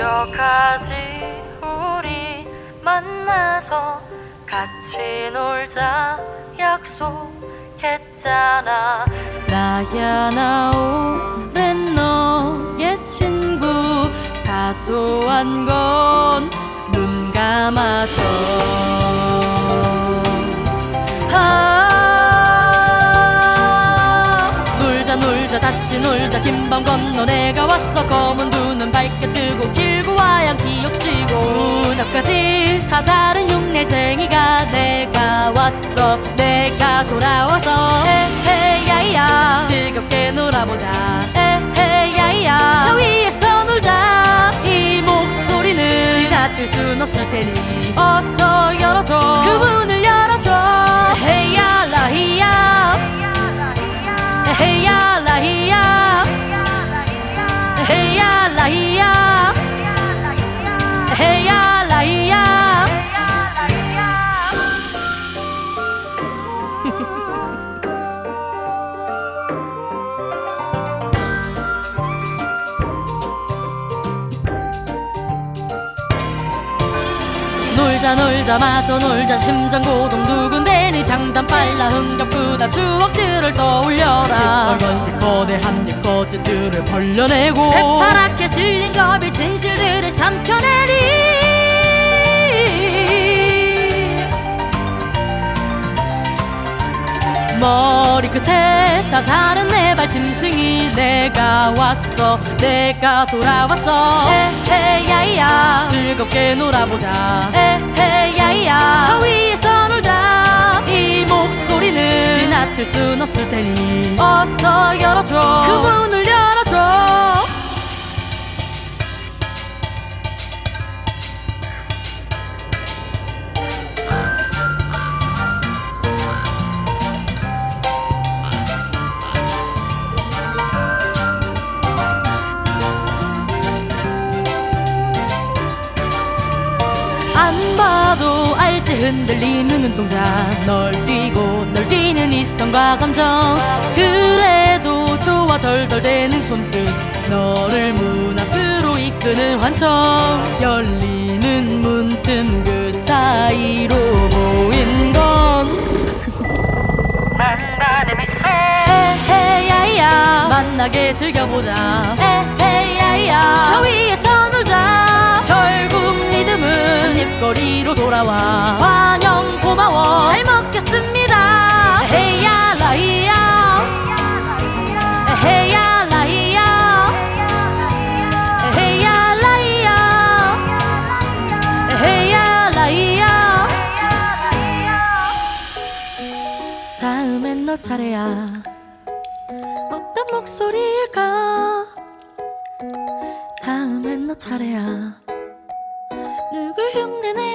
어떡하지 우리 만나서 같이 놀자 약속했잖아. 나야 나 오랜 너의 친구 사소한 건 눈 감아줘 놀자 다시 놀자. 긴 밤 건너 내가 왔어. 검은 두 눈 밝게 뜨고 길고 하얀 기억지고. 눈앞까지 다 다른 흉내쟁이가 내가 왔어. 내가 돌아와서. 에헤야야. 즐겁게 놀아보자. 에헤야야. 저 위에서 놀자. 이 목소리는 지나칠 순 없을 테니 어서 열어줘. 그 문을 헤야 라히야. 헤야 라히야. 놀자 놀자 마저 놀자. 심장 고동 두근대니 장단 빨라. 흥겹구나 추억들을 떠올려라 시뻘건색 거대한 입 거짓들을 벌려내고 새파랗게 질린 겁이 진실들을 삼켜내리 머리 끝에 다 다른 내 발 짐승이 내가 왔어 내가 돌아왔어 에헤야야 즐겁게 놀아보자 에헤야야 저 위에서 지나칠 순 없을 테니. 어서 열어줘. 그 문을 열어줘. 안 봐도 흔들리는 눈동자. 널 뛰고 널 뛰는 이성과 감정. 그래도 좋아 덜덜대는 손끝. 너를 문 앞으로 이끄는 환청. 열리는 문틈 그 사이로 보인 건. 만나는 미소 에헤야야. 만나게 즐겨보자. 에헤야 너 차례야. 어떤 목소리일까? 다음엔 너 차례야. 누굴 흉내 내볼까